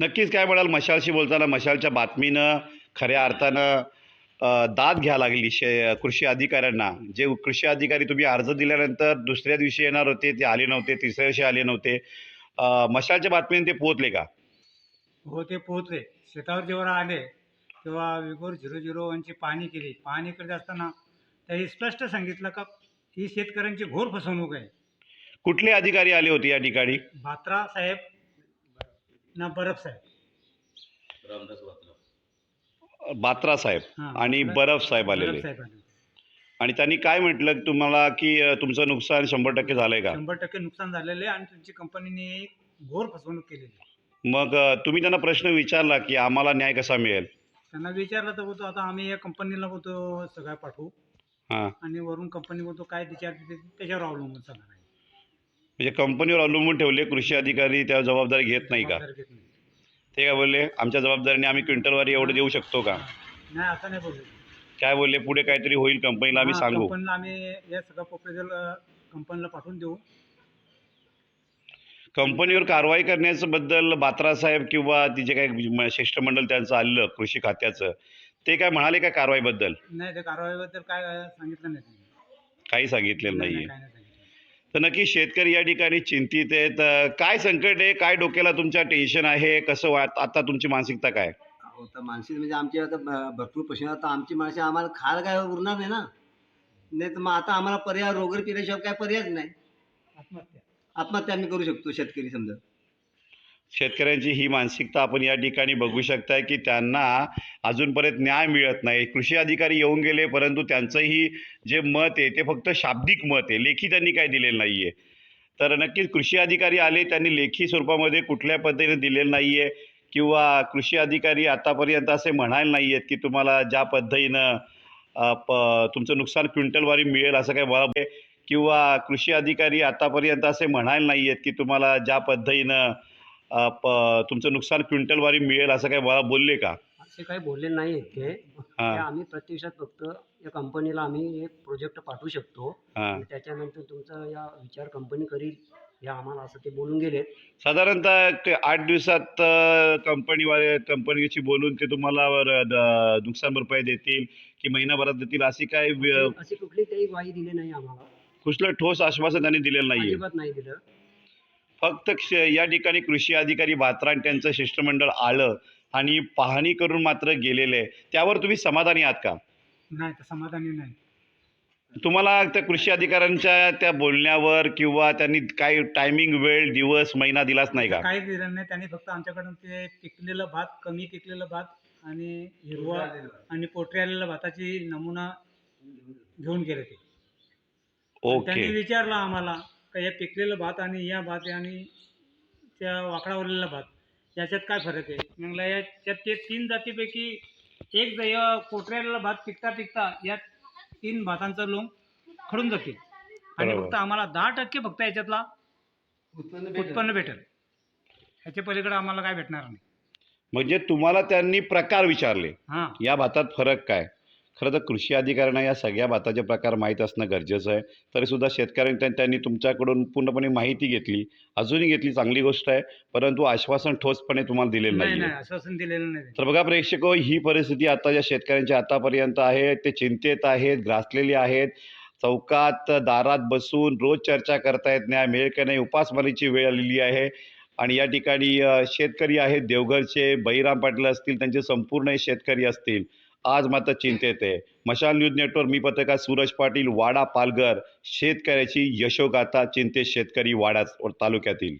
नक्कीच काय म्हणाल मशालशी बोलताना मशालच्या बातमीनं खऱ्या अर्थानं दाद घ्या लागली शे कृषी अधिकाऱ्यांना. जे कृषी अधिकारी तुम्ही अर्ज दिल्यानंतर दुसऱ्या दिवशी येणार होते ते आले नव्हते तिसऱ्या दिवशी आले नव्हते. मशालच्या बातमीने ते पोहोचले का? हो ते पोहोचले. शेतावर जेव्हा आले तेव्हा विगोर झिरो झिरो वनची पाहणी केली. पाहणी करत असताना त्यांनी स्पष्ट सांगितलं का ही शेतकऱ्यांची घोर फसवणूक आहे. कुठले अधिकारी आले होते या ठिकाणी? बात्रा साहेब ना बरफ साहेब. बात्रा साहेब हां, आणि बरफ- साहेब बरफ आलेले. साहेब आले आणि त्यांनी काय म्हटलं तुम्हाला की अ, तुमचं नुकसान शंभर टक्के झालंय का? शंभर टक्के नुकसान झालेले आहे आणि तुमची कंपनीने घोर फसवणूक केलेली आहे. मग अ, तुम्ही त्यांना प्रश्न विचारला की आम्हाला न्याय कसा मिळेल? त्यांना विचारलं तर बोलतो आता आम्ही या कंपनीला बोलतो सगळं पाठवू. हां. आणि वरून कंपनी बोलतो काय विचार त्याच्यावर अवलंबून सगळं आहे. म्हणजे कंपनीवर अवलंबून ठेवले कृषी अधिकारी त्या जबाबदारी घेत नाही का. ते काय बोलले? आमच्या जबाबदारीने आम्ही क्विंटलवारी एवढं देऊ शकतो का? नाही असं नाही बोलले. काय बोलले? पुढे काहीतरी होईल कंपनीला आम्ही हा, सांगू. कंपनीला आम्ही हे सगळं प्रपोजल कंपनीला पाठवून देऊ. कंपनीवर कारवाई करण्याचं बद्दल बात्रा साहेब किंवा तिचे काही म- शिष्टमंडळ त्यांचं आलेलं कृषी खात्याचं ते काय म्हणाले का कारवाईबद्दल? नाही ते कारवाईबद्दल काय सांगितलं नाही त्यांनी. काही सांगितलेलं नाही, नाहीये. काय नाही. सांगितलं तर नक्की शेतकरी या ठिकाणी चिंतित आहेत. काय संकट आहे? काय डोक्याला तुमच्या टेन्शन आहे? कसं वाट आता तुमची मानसिकता काय? अहो तर माणसे म्हणजे आमची आता भ- भरपूर प्रश्न. आता आमची माणसे आम्हाला खायला काय उरणार नाही ना? नाही तर मग आता आम्हाला पर्याय रोगर पिल्याशिवाय काय पर्यायच नाही. आत्महत्या. आत्महत्या आम्ही करू शकतो शेतकरी समजा. शेतकऱ्यांची ही मानसिकता आपण या ठिकाणी बघू शकताय की त्यांना अजूनपर्यंत न्याय मिळत नाही. कृषी अधिकारी येऊन गेले परंतु त्यांचंही जे मत आहे ते फक्त शाब्दिक मत आहे. लेखी त्यांनी काय दिलेलं नाही आहे तर नक्कीच कृषी अधिकारी आले त्यांनी लेखी स्वरूपामध्ये कुठल्या पद्धतीने दिलेलं नाही आहे किंवा कृषी अधिकारी आतापर्यंत असे म्हणायला नाही आहेत की तुम्हाला ज्या पद्धतीनं प तुमचं नुकसान क्विंटलवारी मिळेल असं काही मला किंवा कृषी अधिकारी आतापर्यंत असे म्हणायला नाही आहेत की तुम्हाला ज्या पद्धतीनं प तुमचं नुकसान क्विंटलवारी मिळेल असं काय मला बोलले का? असे काही बोलले नाही आहेत ते ते हां आम्ही प्रत्यक्षात फक्त या कंपनीला आम्ही एक प्रोजेक्ट पाठवू शकतो. हां. आणि त्याच्यानंतर तुमचा या विचार कंपनी करील हे आम्हाला असं ते बोलून गेलेत. साधारणतः आठ दिवसात कंपनीवाले कंपनीशी बोलून ते तुम्हाला वर- द- नुकसान भरपाई देतील की महिनाभरात देतील अशी व्य- अशी कुठली काही ग्वाही दिली नाही आम्हाला. कुठलं ठोस आश्वासन त्यांनी दिलेलं नाहीये. अजिबात नाही दिलं. फक्त क्ष- या ठिकाणी कृषी अधिकारी बात्रा आणि त्यांचं शिष्टमंडळ आलं आणि पाहणी करून मात्र गेलेले. आहे त्यावर तुम्ही समाधानी आहात का? नाही तर समाधानी नाही. तुम्हाला त्या कृषी अधिकाऱ्यांच्या त्या बोलण्यावर किंवा त्यांनी काय टायमिंग वेळ दिवस महिना दिलाच नाही का? काहीच दिलं नाही. त्यांनी फक्त आमच्याकडून ते पिकलेलं भात कमी पिकलेलं भात आणि हिरवा आणि पोटरी आलेल्या भाताची नमुना घेऊन गेले ते. त्यांनी ओके. विचारलं आम्हाला का हे पिकलेलं भात आणि या भात आणि त्या वाकडावरलेला भात याच्यात काय फरक आहे? म्हणलं याच्यात ते तीन जातीपैकी एक पोटऱ्याला भात पिकता पिकता या तीन भातांचा लोंग खडून जातील. आणि. फक्त आम्हाला दहा टक्के फक्त याच्यातला उत्पन्न उत्पन्न भेटेल. ह्याच्या पलीकडे आम्हाला काय भेटणार नाही. म्हणजे तुम्हाला त्यांनी प्रकार विचारले. हां. या भातात फरक काय? खरं तर कृषी अधिकाऱ्यांना या सगळ्या भाताचे प्रकार माहीत असणं गरजेचं आहे. तरीसुद्धा शेतकऱ्यांनी त्या- त्यांनी तुमच्याकडून पूर्णपणे माहिती घेतली. अजूनही घेतली चांगली गोष्ट आहे. परंतु आश्वासन ठोसपणे तुम्हाला दिलेलं नाही नाही नाही आश्वासन दिलेलं नाही. तर बघा प्रेक्षक ही परिस्थिती आता ज्या शेतकऱ्यांची आतापर्यंत आहे. ते चिंतेत आहेत ग्रासलेले आहेत. चौकात दारात बसून रोज चर्चा करतायत न्याय मिळेल का नाही? उपासमारीची वेळ आलेली आहे. आणि या ठिकाणी शेतकरी आहेत. देवघरचे बहिराम पाटील असतील त्यांचे संपूर्ण शेतकरी असतील. आज मात्र चिंतेत आहे. मशाल न्यूज नेटवर्क मी पत्रकार सूरज पाटील वाडा पालघर शेतकऱ्याची यशोगाथा चिंतेत शेतकरी वाडा तालुक्यातील.